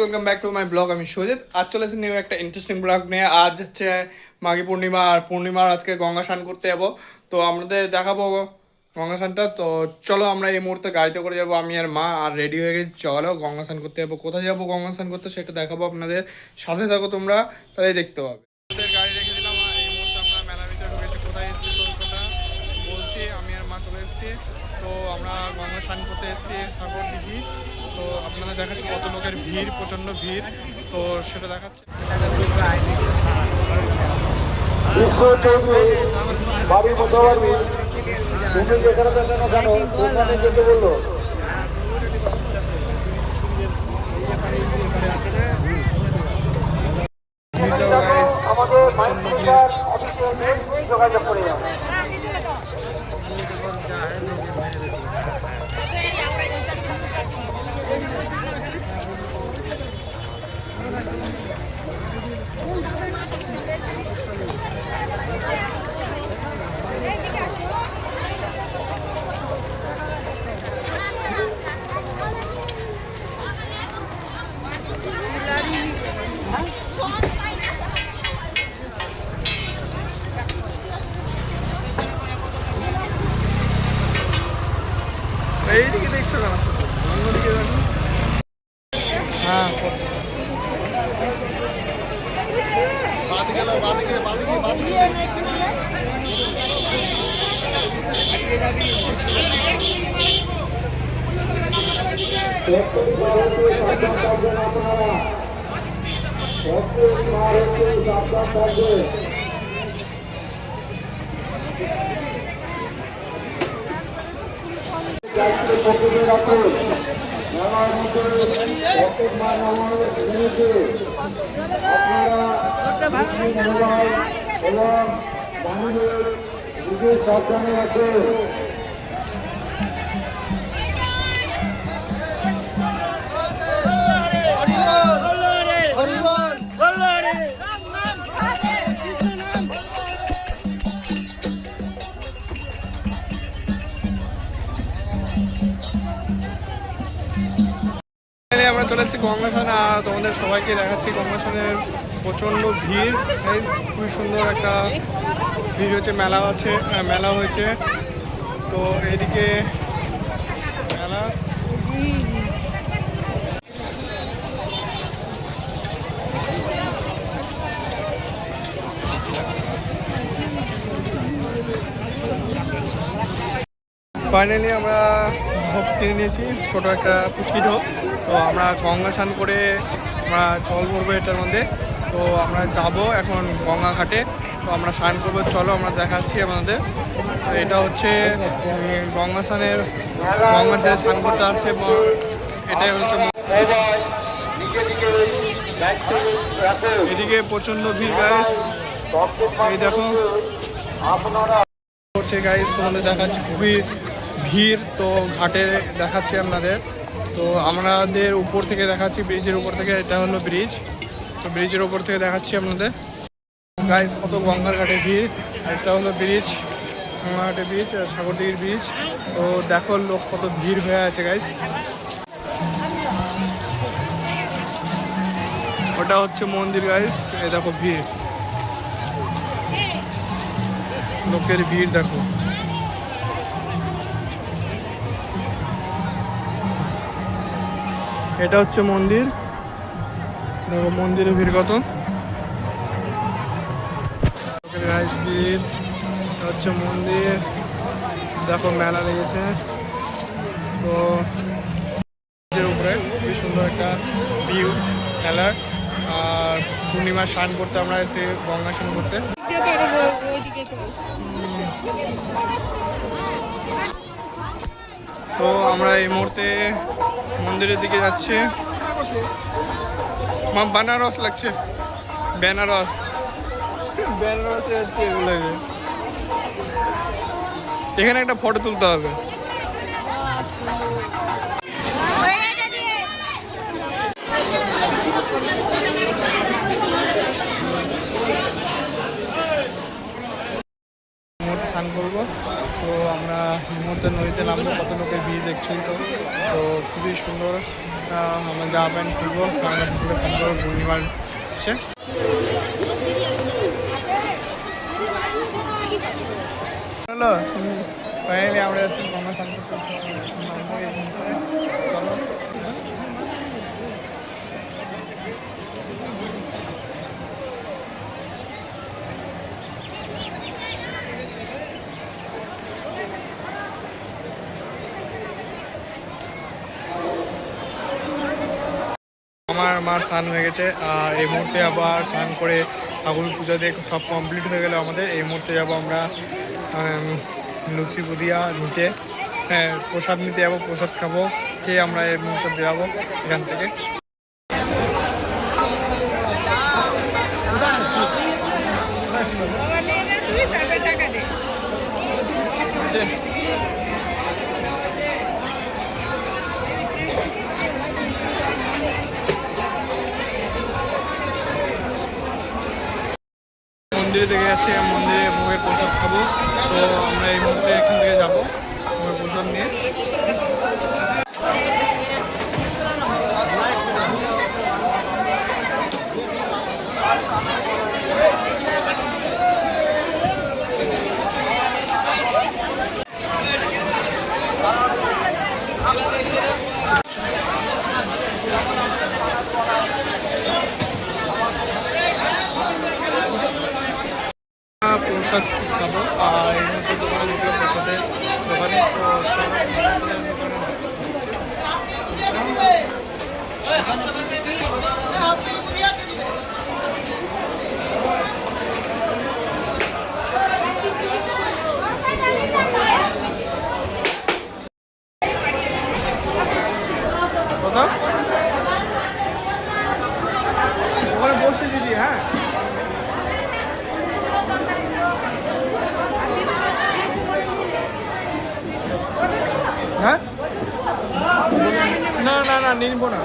Welcome back to my blog আমি সুজিত আজ চলেছে নিউ একটা ইন্টারেস্টিং ব্লগ নিয়ে। আজ হচ্ছে মাঘী পূর্ণিমা, আর পূর্ণিমার আজকে গঙ্গা স্নান করতে যাব। তো আপনাদের দেখাবো গঙ্গা স্নানটা। তো চলো আমরা এই মুহূর্তে গাড়িতে করে যাব, আমি আর মা, আর রেডি হয়ে গেছি। চলো গঙ্গা স্নান করতে যাব। কোথায় যাব গঙ্গা স্নান করতে, সেটা দেখাবো আপনাদের। সাথে থাকো তোমরা, তাহলেই দেখতে পাবে। আমাদের গাড়ি রেখে দিলাম এই মুহূর্তে আমরা মেলার ভিতরে ঢুকেছি। কোথায় এসেছি বলছি, আমি আর মা চলে এসেছি। তো আমরা গঙ্গা স্নান করতে এসেছি। সাগর দিঘি তো আপনাদের দেখাচ্ছি কত লোকের ভিড় প্রচণ্ড ভিড়। তো সেটা দেখাচ্ছে। বিশ্ব চৌধুরী বাড়ি মোটাবাড়ি তুমি যেখানে থাকো না কেন ওখানে যেতে বলল আমাদের মাইন্ডার অফিসে এসে যোগাযোগ করে যাও এইদিকে দেখছ কেন অন্যদিকে দেখো হ্যাঁ এবং বাহিরের নিজের সাবধানে আছে চলে এসেছি গঙ্গাসান, আর তোমাদের সবাইকে দেখাচ্ছি গঙ্গাসানের প্রচণ্ড ভিড়। খুবই সুন্দর একটা ভিড় হচ্ছে মেলা আছে মেলা হয়েছে। তো এইদিকে মেলা। ফাইনালি আমরা ঢোক কিনে নিয়েছি, ছোট একটা পুচকি ঢোক। তো আমরা গঙ্গা স্নান করে আমরা জল ভরবো এটার মধ্যে। তো আমরা যাব এখন গঙ্গা ঘাটে। তো আমরা স্নান করব, চলো আমরা দেখাচ্ছি আমাদের তো এটা হচ্ছে গঙ্গা স্নানের, গঙ্গার যে স্নান করতে আছে এটাই হচ্ছে এদিকে প্রচণ্ড ভিড় গাইস এই দেখো। করছে গাইস তোমাদের দেখাচ্ছি খুবই ভিড় তো ঘাটে দেখাচ্ছি আপনাদের। তো আমাদের উপর থেকে দেখাচ্ছি, ব্রিজের উপর থেকে। এটা হলো ব্রিজ। তো ব্রিজের উপর থেকে দেখাচ্ছি আপনাদের। গাইস কত গঙ্গার ঘাটে ভিড়। এটা হলো ব্রিজ গঙ্গাঘাটে ব্রিজ সাগরদিঘির ব্রিজ। তো দেখো লোক কত ভিড় হয়ে আছে গাইস ওটা হচ্ছে মন্দির গাইস এই দেখো ভিড়। লোকের ভিড় দেখো। এটা হচ্ছে মন্দির। দেখো মন্দিরের ভিড় কত। ভিড়। হচ্ছে মন্দির। দেখো মেলা লেগেছে। তো উপরে খুবই সুন্দর একটা ভিউ মেলার আর পূর্ণিমা স্নান করতে আমরা এসে গঙ্গা স্নান করতে। তো আমরা এই মুহূর্তে মন্দিরের দিকে যাচ্ছি। মা বানারস লাগছে। বেনারস। বেনারসে যাচ্ছে এগুলো এখানে একটা ফটো তুলতে হবে মুহূর্তে স্নান করব তো আমরা এই মুহূর্তে নদীতে নামবো কত লোকের ভিড় দেখছেন তো। তো খুবই সুন্দর আমরা জামা প্যান্ট খুলবো সুন্দর পূর্ণিমার সে হ্যালো ফাইনালি আমরা যাচ্ছি গঙ্গা স্নান করতে নামবো এই মুহূর্তে। চলো আমার মার স্নান হয়ে গেছে, আর এই মুহূর্তে আবার স্নান করে ঠাকুর পূজা দিয়ে সব কমপ্লিট হয়ে গেল আমাদের। এই মুহূর্তে যাব আমরা লুচি বুদিয়া নিতে। হ্যাঁ প্রসাদ নিতে যাব, প্রসাদ খাব, খেয়ে আমরা এই মুহূর্তে বেরাবো এখান থেকে। মন্দিরে দেখে গেছে মন্দিরে ভোগের প্রসাদ খাব। তো আমরা এই মুহূর্তে এখান থেকে যাব ভোগের প্রসাদ নিয়ে প্রসাদ খাব আর এই মুহূর্তে দোকানে ঢুকলো প্রসাদের দোকানে তো হ্যাঁ? না না না নিব না।